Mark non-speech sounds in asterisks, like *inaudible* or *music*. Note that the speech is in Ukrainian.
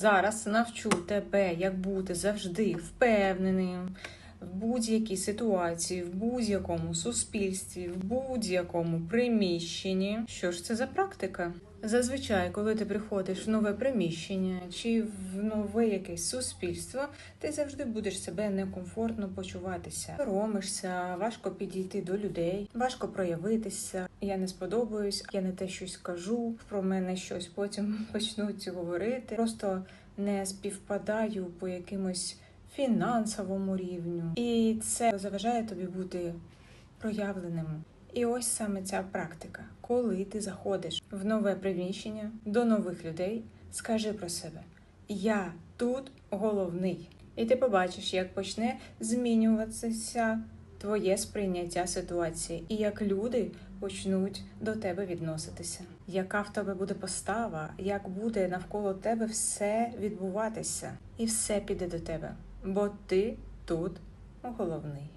зараз навчу тебе, як бути завжди впевненим в будь-якій ситуації, в будь-якому суспільстві, в будь-якому приміщенні. Що ж це за практика? Зазвичай, коли ти приходиш в нове приміщення чи в нове якесь суспільство, ти завжди будеш себе некомфортно почуватися. Соромишся, важко підійти до людей, важко проявитися. Я не сподобаюсь, я не те щось кажу, про мене щось потім *laughs* почнуть говорити. Просто не співпадаю по якимось фінансовому рівню, і це заважає тобі бути проявленим. І ось саме ця практика. Коли ти заходиш в нове приміщення до нових людей, скажи про себе: Я тут головний. І ти побачиш, як почне змінюватися твоє сприйняття ситуації, і як люди почнуть до тебе відноситися. Яка в тебе буде постава, як буде навколо тебе все відбуватися, і все піде до тебе, бо ти тут головний.